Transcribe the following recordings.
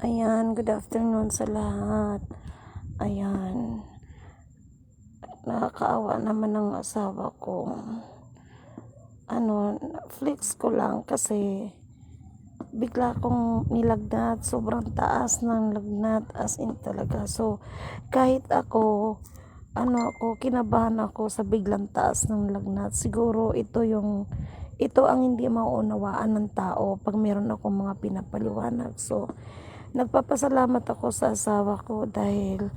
Ayan, good afternoon sa lahat. Ayan. Nakakaawa naman ng asawa ko. Ano, flex ko lang kasi bigla kong nilagnat. Sobrang taas ng lagnat as in talaga. So, kahit ako, ano ako, kinabahan ako sa biglang taas ng lagnat. Siguro ito yung, ito ang hindi mauunawaan ng tao pag meron akong mga pinapaliwanag. So, nagpapasalamat ako sa asawa ko dahil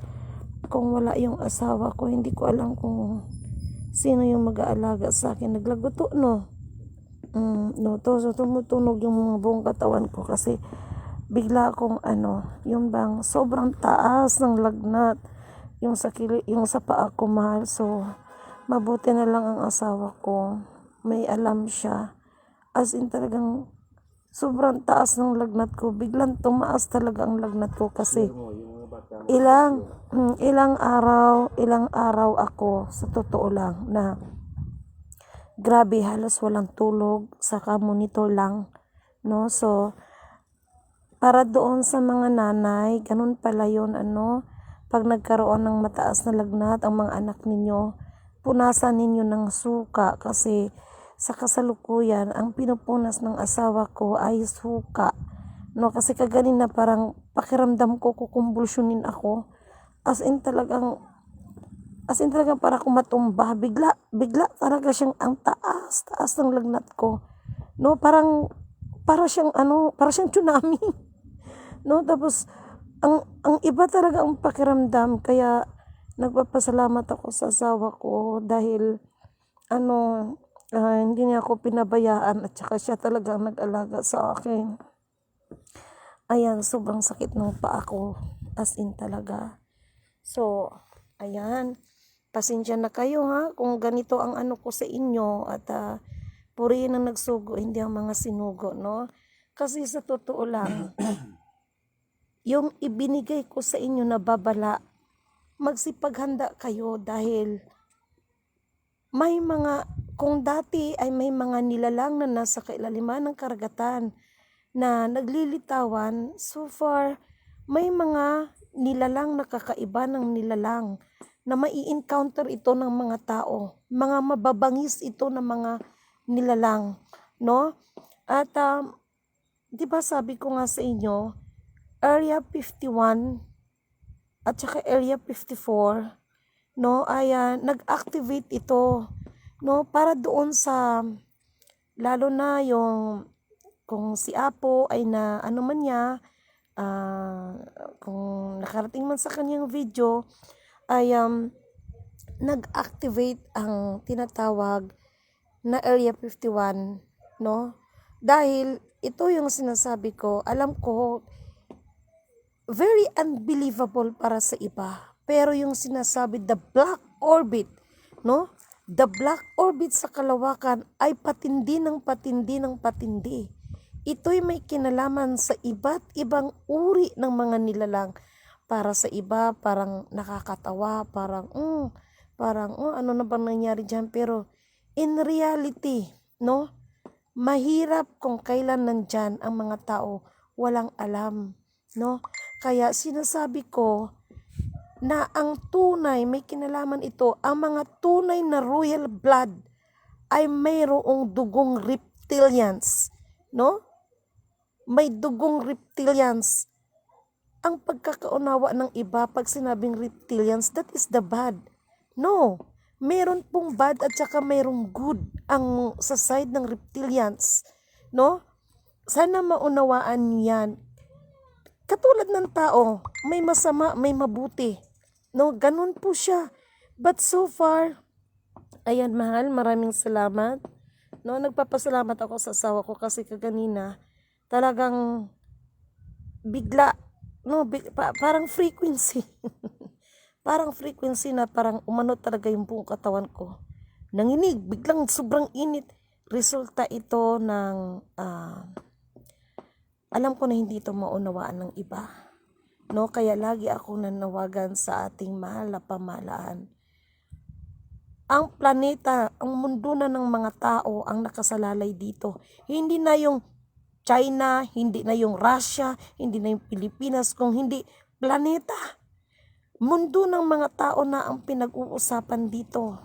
kung wala yung asawa ko, hindi ko alam kung sino yung mag-aalaga sa akin. Naglaguto, no? Mm, no, to, so tumutunog yung mga buong katawan ko kasi bigla akong ano, yung bang sobrang taas ng lagnat yung sa kili, yung sa paa ko mahal. So, mabuti na lang ang asawa ko. May alam siya. As in talagang sobrang taas ng lagnat ko. Biglang tumaas talaga ang lagnat ko kasi ilang mm, ilang araw, ilang araw ako sa totoo lang na grabe halos walang tulog saka monitor lang no? So para doon sa mga nanay ganun pala yon ano? Pag nagkaroon ng mataas na lagnat ang mga anak ninyo punasan ninyo ng suka kasi sa kasalukuyan ang pinupunas ng asawa ko ay suka. No kasi kaganina parang pakiramdam ko kukumbulsyonin ako. As in talagang as in talagang para matumba. Bigla bigla talaga siyang ang taas taas ng lagnat ko. No parang para siyang ano para siyang tsunami. No tapos ang ang iba talaga ang pakiramdam. Kaya nagpapasalamat ako sa asawa ko dahil ano ah, hindi niya ako pinabayaan at saka siya talaga nag-alaga sa akin. Ayan sobrang sakit ng paa ko as in talaga. So ayan pasensya na kayo ha kung ganito ang ano ko sa inyo at uh, purihin ang nagsugo hindi ang mga sinugo no? Kasi sa totoo lang yung ibinigay ko sa inyo na babala magsipaghanda kayo dahil may mga kung dati ay may mga nilalang na nasa kailaliman ng karagatan na naglilitawan so far may mga nilalang na kakaiba ng nilalang na mai-encounter ito ng mga tao. Mga mababangis ito ng mga nilalang, no? At um, 'di ba sabi ko nga sa inyo, Area 51 at saka Area 54, no, ay uh, nag-activate ito, no, para doon sa lalo na yung kung si Apo ay na ano man niya, uh, kung nakarating man sa kanyang video, ay um, nag-activate ang tinatawag na Area 51, no? Dahil ito yung sinasabi ko, alam ko, very unbelievable para sa iba. Pero yung sinasabi, the black orbit, no? The black orbit sa kalawakan ay patindi ng patindi ng patindi. Ito'y may kinalaman sa iba't ibang uri ng mga nilalang para sa iba parang nakakatawa, parang mm, parang oh, ano na bang nangyari diyan pero in reality, no? Mahirap kung kailan nandyan ang mga tao walang alam, no? Kaya sinasabi ko na ang tunay, may kinalaman ito, ang mga tunay na royal blood ay mayroong dugong reptilians, no? May dugong reptilians ang pagkakaunawa ng iba pag sinabing reptilians, that is the bad. No, meron pong bad at saka mayroong good ang sa side ng reptilians. No? Sana maunawaan yan. Katulad ng tao, may masama, may mabuti. No, ganun po siya. But so far, ayan mahal, maraming salamat. No, nagpapasalamat ako sa asawa ko kasi kaganina talagang bigla no, pa, parang frequency. parang frequency na parang umano talaga yung buong katawan ko. Nanginig, biglang sobrang init. Resulta ito ng, uh, alam ko na hindi ito maunawaan ng iba. No, kaya lagi ako nanawagan sa ating mahal na pamahalaan. Ang planeta, ang mundo na ng mga tao ang nakasalalay dito. Hindi na yung China, hindi na yung Russia, hindi na yung Pilipinas, kung hindi planeta. Mundo ng mga tao na ang pinag-uusapan dito.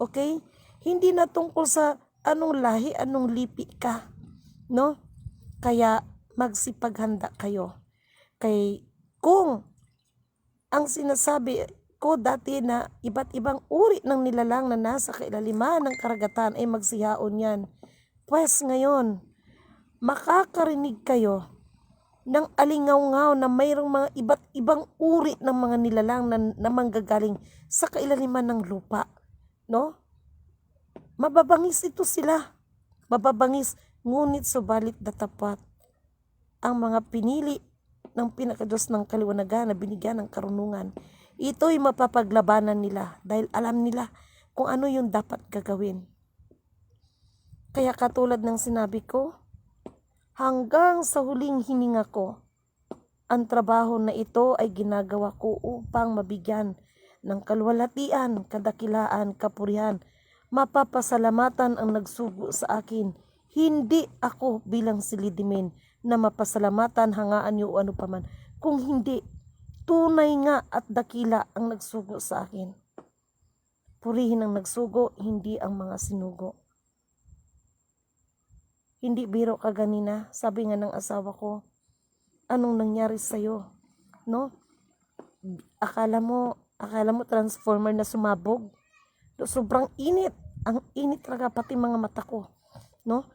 Okay? Hindi na tungkol sa anong lahi, anong lipi ka. No? Kaya magsipaghanda kayo. Kay kung ang sinasabi ko dati na iba't ibang uri ng nilalang na nasa kailaliman ng karagatan ay magsihaon yan. Pwes ngayon, makakarinig kayo ng alingaw na mayroong mga iba't ibang uri ng mga nilalang na, na manggagaling sa kailaliman ng lupa. No? Mababangis ito sila. Mababangis, ngunit subalit datapat ang mga pinili ng pinakadiyos ng kaliwanagan na binigyan ng karunungan. Ito'y mapapaglabanan nila dahil alam nila kung ano yung dapat gagawin. Kaya katulad ng sinabi ko, hanggang sa huling hininga ko, ang trabaho na ito ay ginagawa ko upang mabigyan ng kalwalatian, kadakilaan, kapurihan, mapapasalamatan ang nagsugo sa akin. Hindi ako bilang silidimin na mapasalamatan hangaan niyo o ano paman. Kung hindi, tunay nga at dakila ang nagsugo sa akin. Purihin ang nagsugo, hindi ang mga sinugo. Hindi biro ka ganina, sabi nga ng asawa ko, anong nangyari sa'yo? No? Akala mo, akala mo transformer na sumabog? Sobrang init. Ang init talaga pati mga mata ko. No?